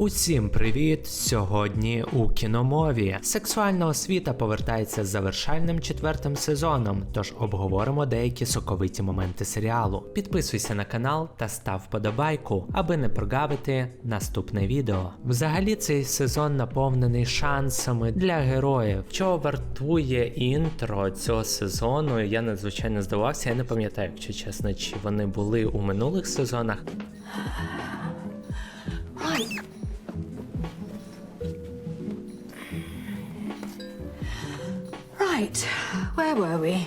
Усім привіт! Сьогодні у кіномові. Сексуальна освіта повертається з завершальним четвертим сезоном, тож обговоримо деякі соковиті моменти серіалу. Підписуйся на канал та став вподобайку, аби не прогавити наступне відео. Взагалі цей сезон наповнений шансами для героїв. Що вартує інтро цього сезону? Я надзвичайно здивався. Я не пам'ятаю, якщо чесно, чи вони були у минулих сезонах. Right. Right, where were we?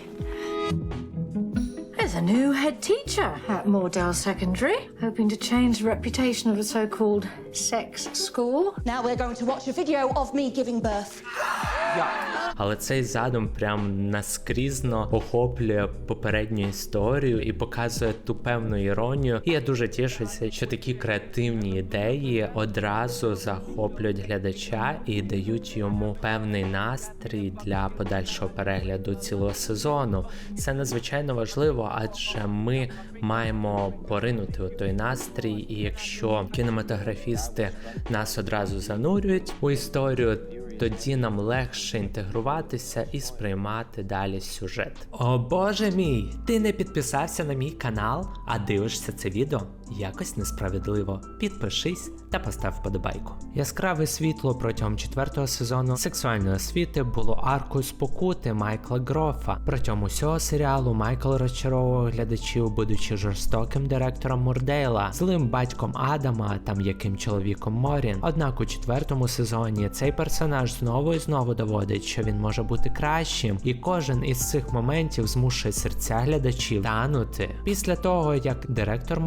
There's a new head teacher at Moordale Secondary, hoping to change the reputation of a so called sex school. Now we're going to watch a video of me giving birth. Але цей задум прям наскрізно охоплює попередню історію і показує ту певну іронію. І я дуже тішуся, що такі креативні ідеї одразу захоплюють глядача і дають йому певний настрій для подальшого перегляду цілого сезону. Це надзвичайно важливо, адже ми маємо поринути у той настрій, і якщо кінематографісти нас одразу занурюють у історію. Тоді нам легше інтегруватися і сприймати далі сюжет. О боже мій! Ти не підписався на мій канал, а дивишся це відео? Якось несправедливо. Підпишись та постав вподобайку. Яскраве світло протягом четвертого сезону сексуальної освіти було аркою спокути Майкла Грофа. Протягом усього серіалу Майкл розчаровував глядачів, будучи жорстоким директором Мурдейла, злим батьком Адама та м'яким чоловіком Морін. Однак у четвертому сезоні цей персонаж знову і знову доводить, що він може бути кращим, і кожен із цих моментів змушує серця глядачів танути. Після того, як директор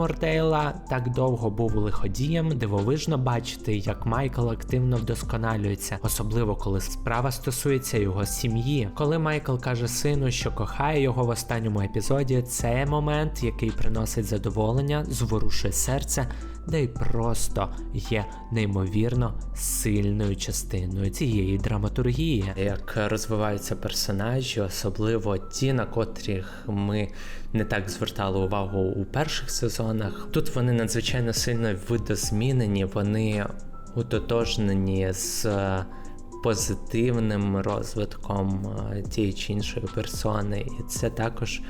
Мордейла так довго був лиходієм, дивовижно бачити, як Майкл активно вдосконалюється, особливо коли справа стосується його сім'ї. Коли Майкл каже сину, що кохає його в останньому епізоді, це момент, який приносить задоволення, зворушує серце, де й просто є неймовірно сильною частиною цієї драматургії. Як розвиваються персонажі, особливо ті, на котрих ми не так звертали увагу у перших сезонах. Тут вони надзвичайно сильно видозмінені, вони утотожнені з позитивним розвитком е, тієї чи іншої персони, і це також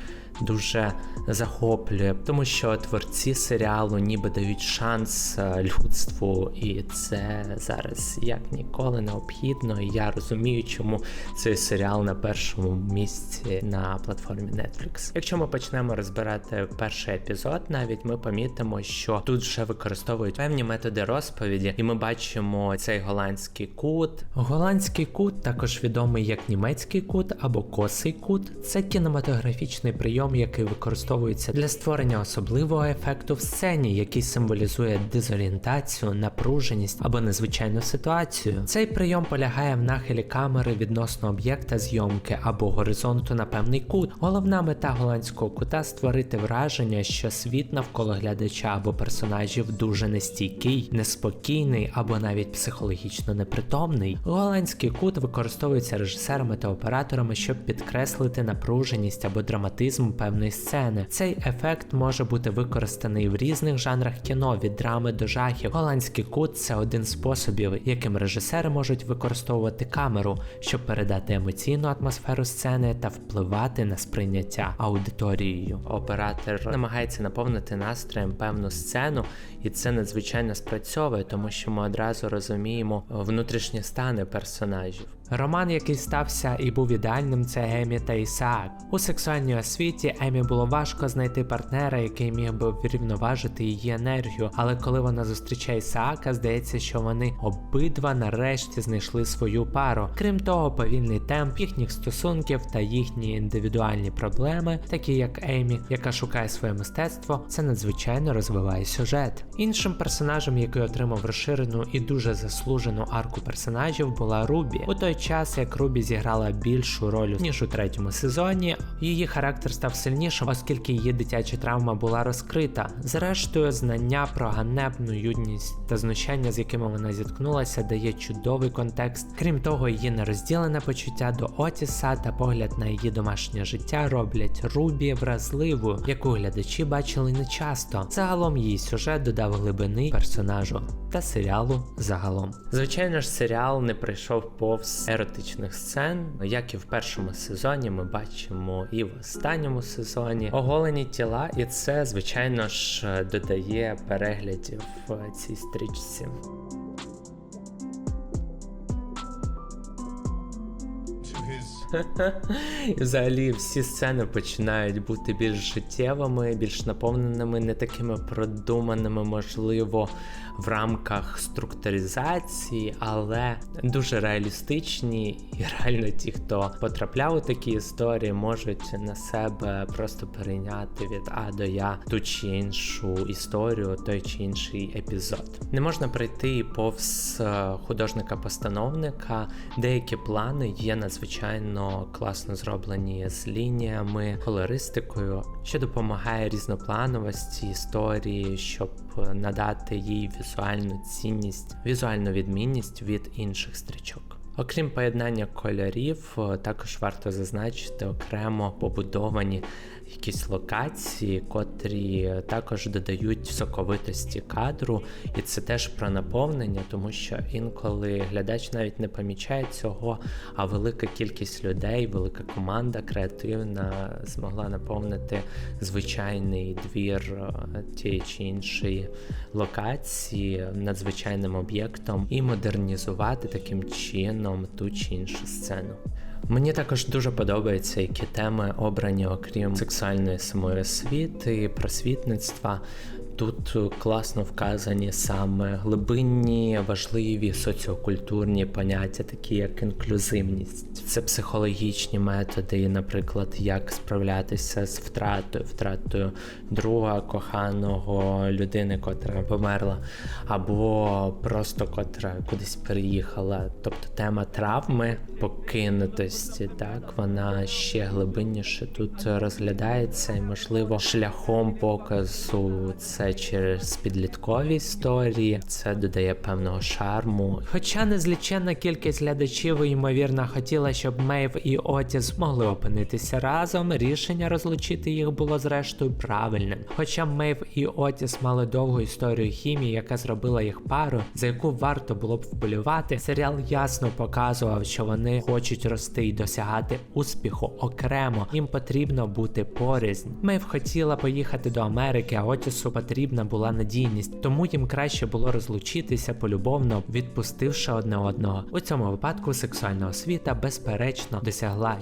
дуже захоплює, тому що творці серіалу ніби дають шанс е, людству, і це зараз як ніколи необхідно. І я розумію, чому цей серіал на першому місці на платформі Netflix. Якщо ми почнемо розбирати перший епізод, навіть ми помітимо, що тут вже використовують певні методи розповіді, і ми бачимо цей голландський кут. Голландський кут, також відомий як німецький кут або косий кут, це кінематографічний прийом, який використовується для створення особливого ефекту в сцені, який символізує дезорієнтацію, напруженість або незвичайну ситуацію. Цей прийом полягає в нахилі камери відносно об'єкта зйомки або горизонту на певний кут. Головна мета голландського кута створити враження, що світ навколо глядача або персонажів дуже нестійкий, неспокійний або навіть психологічно непритомний. Голландський кут використовується режисерами та операторами, щоб підкреслити напруженість або драматизм певної сцени. Цей ефект може бути використаний в різних жанрах кіно від драми до жахів. Голландський кут це один з способів, яким режисери можуть використовувати камеру, щоб передати емоційну атмосферу сцени та впливати на сприйняття аудиторією. Оператор намагається наповнити настроєм певну сцену, і це надзвичайно спрацьовує, тому що ми одразу розуміємо внутрішні стани персонажів. Роман, який стався і був ідеальним, це Емі та Ісаак. У сексуальній освіті Емі було важко знайти партнера, який міг би врівноважити її енергію. Але коли вона зустрічає Ісаака, здається, що вони обидва нарешті знайшли свою пару. Крім того, повільний темп їхніх стосунків та їхні індивідуальні проблеми, такі як Емі, яка шукає своє мистецтво, це надзвичайно розвиває сюжет. Іншим персонажем, який отримав розширену і дуже заслужену арку персонажів, була Рубі. У той час як Рубі зіграла більшу роль ніж у третьому сезоні. Її характер став сильнішим, оскільки її дитяча травма була розкрита. Зрештою, знання про ганебну юдність та знущання, з якими вона зіткнулася, дає чудовий контекст. Крім того, її нерозділене почуття до Отіса та погляд на її домашнє життя роблять Рубі вразливою, яку глядачі бачили нечасто. Загалом її сюжет додав глибини персонажу та серіалу загалом. Звичайно ж, серіал не пройшов повз еротичних сцен, як і в першому сезоні. Ми бачимо і в останньому сезоні оголені тіла, і це, звичайно ж, додає переглядів цій стрічці. Взагалі всі сцени починають бути більш життєвими, більш наповненими, не такими продуманими, можливо, в рамках структуризації, але дуже реалістичні. І реально ті, хто потрапляв у такі історії, можуть на себе просто перейняти від А до Я ту чи іншу історію, той чи інший епізод. Не можна прийти повз е, художника-постановника. Деякі плани є надзвичайно класно зроблені з лініями, колористикою, що допомагає різноплановості історії, щоб надати їй візуальну цінність, візуальну відмінність від інших стрічок. Окрім поєднання кольорів, е, також варто зазначити окремо побудовані якісь локації, котрі також додають соковитості кадру, і це теж про наповнення, тому що інколи глядач навіть не помічає цього, а велика кількість людей, велика команда креативна змогла наповнити звичайний двір е, тієї чи іншої локації надзвичайним об'єктом і модернізувати таким чином ту чи іншу сцену. Мені також дуже подобається, які теми обрані, окрім сексуальної самої освіти просвітництва. Тут класно вказані саме глибинні, важливі соціокультурні поняття, такі як інклюзивність. Це психологічні методи, наприклад, як справлятися з втратою, втратою друга коханого людини, котра померла, або просто котра кудись переїхала. Тобто тема травми, покинутості, так вона ще глибинніше тут розглядається, і можливо шляхом показу це через підліткові історії. Це додає певного шарму. Хоча незліченна кількість глядачів ймовірно хотіла, щоб Мейв і Отіс змогли опинитися разом. Рішення розлучити їх було зрештою правильним. Хоча Мейв і Отіс мали довгу історію хімії, яка зробила їх пару, за яку варто було б вболювати, серіал ясно показував, що вони хочуть рости і досягати успіху окремо. Їм потрібно бути порізн. Мейв хотіла поїхати до Америки, а Отісу потрібна була надійність, тому їм краще було розлучитися полюбовно, відпустивши одне одного. У цьому випадку сексуальна освіта безперечно досягла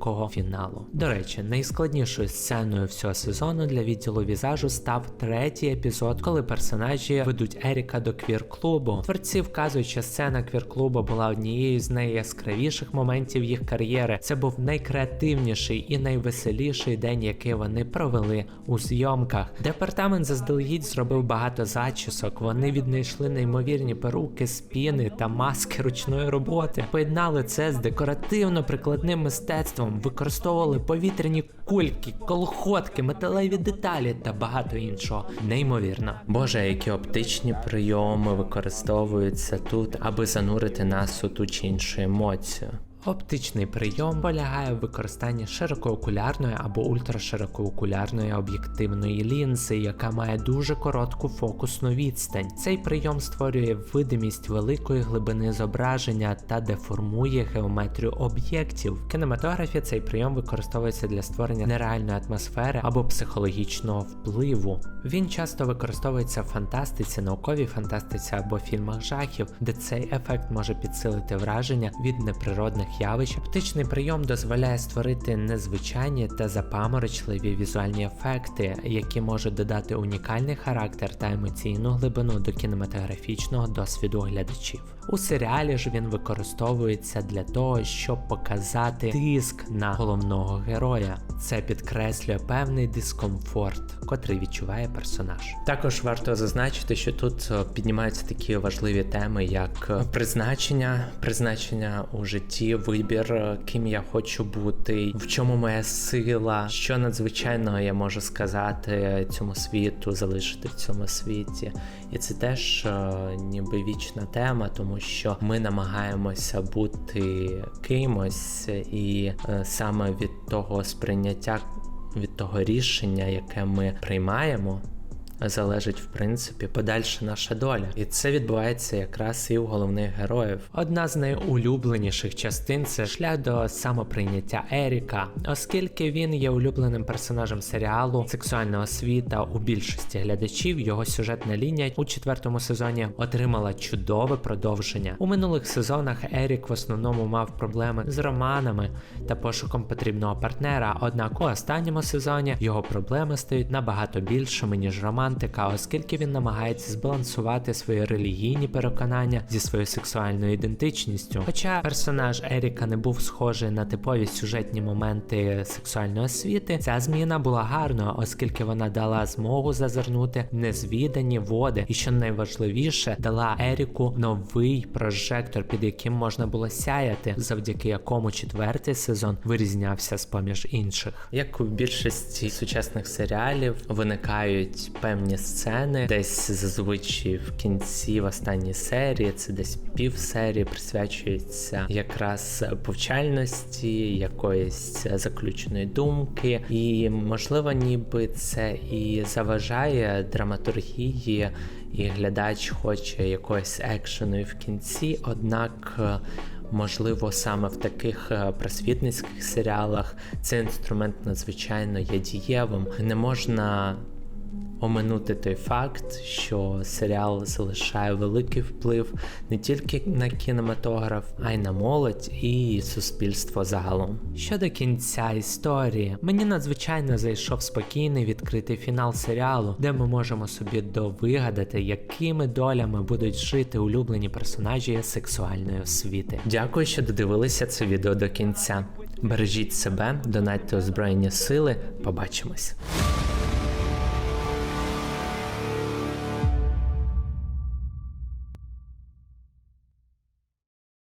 гірко-солодкого фіналу. До речі, найскладнішою сценою всього сезону для відділу візажу став третій епізод, коли персонажі ведуть Еріка до квір-клубу. Творці вказують, що сцена квір-клубу була однією з найяскравіших моментів їх кар'єри. Це був найкреативніший і найвеселіший день, який вони провели у зйомках. Департамент заздалегідь зробив багато зачісок. Вони віднайшли неймовірні перуки, спіни та маски ручної роботи. Поєднали це з декоративно-прикладним мистецтвом, використовували повітряні кульки, колходки, металеві деталі та багато іншого. Неймовірно. Боже, які оптичні прийоми використовуються тут, аби занурити нас у ту чи іншу емоцію. Оптичний прийом полягає в використанні широкоокулярної або ультраширокоокулярної об'єктивної лінзи, яка має дуже коротку фокусну відстань. Цей прийом створює видимість великої глибини зображення та деформує геометрію об'єктів. В кінематографі цей прийом використовується для створення нереальної атмосфери або психологічного впливу. Він часто використовується в фантастиці, науковій фантастиці або фільмах жахів, де цей ефект може підсилити враження від неприродних явищ. Оптичний прийом дозволяє створити незвичайні та запаморочливі візуальні ефекти, які можуть додати унікальний характер та емоційну глибину до кінематографічного досвіду глядачів. У серіалі ж він використовується для того, щоб показати тиск на головного героя. Це підкреслює певний дискомфорт, котрий відчуває персонаж. Також варто зазначити, що тут е, піднімаються такі важливі теми, як е, призначення, призначення у житті, вибір, е, ким я хочу бути, в чому моя сила, що надзвичайного я можу сказати цьому світу, залишити в цьому світі. І це теж ніби вічна тема, тому що ми намагаємося бути кимось, і саме від того сприйняття, від того рішення, яке ми приймаємо. Залежить в принципі подальша наша доля, і це відбувається якраз і у головних героїв. Одна з найулюбленіших частин це шлях до самоприйняття Еріка, оскільки він є улюбленим персонажем серіалу Сексуальна освіта у більшості глядачів. Його сюжетна лінія у четвертому сезоні отримала чудове продовження. У минулих сезонах Ерік в основному мав проблеми з романами та пошуком потрібного партнера. Однак у останньому сезоні його проблеми стають набагато більшими ніж романтика, оскільки він намагається збалансувати свої релігійні переконання зі своєю сексуальною ідентичністю. Хоча персонаж Еріка не був схожий на типові сюжетні моменти сексуальної освіти, ця зміна була гарною, оскільки вона дала змогу зазирнути в незвідані води, і що найважливіше, дала Еріку новий прожектор, під яким можна було сяяти, завдяки якому четвертий сезон вирізнявся з поміж інших. Як у більшості сучасних серіалів виникають певні сцени, десь зазвичай в кінці в останній серії, це десь пів серії присвячується якраз повчальності, якоїсь заключеної думки, і можливо, ніби це і заважає драматургії, і глядач хоче якогось екшену і в кінці, однак. Можливо, саме в таких е, просвітницьких серіалах цей інструмент надзвичайно є дієвим. Не можна оминути той факт, що серіал залишає великий вплив не тільки на кінематограф, а й на молодь і суспільство загалом. Щодо кінця історії, мені надзвичайно зайшов спокійний відкритий фінал серіалу, де ми можемо собі довигадати, якими долями будуть жити улюблені персонажі сексуальної освіти. Дякую, що додивилися це відео до кінця. Бережіть себе, донатьте озброєння сили. Побачимось.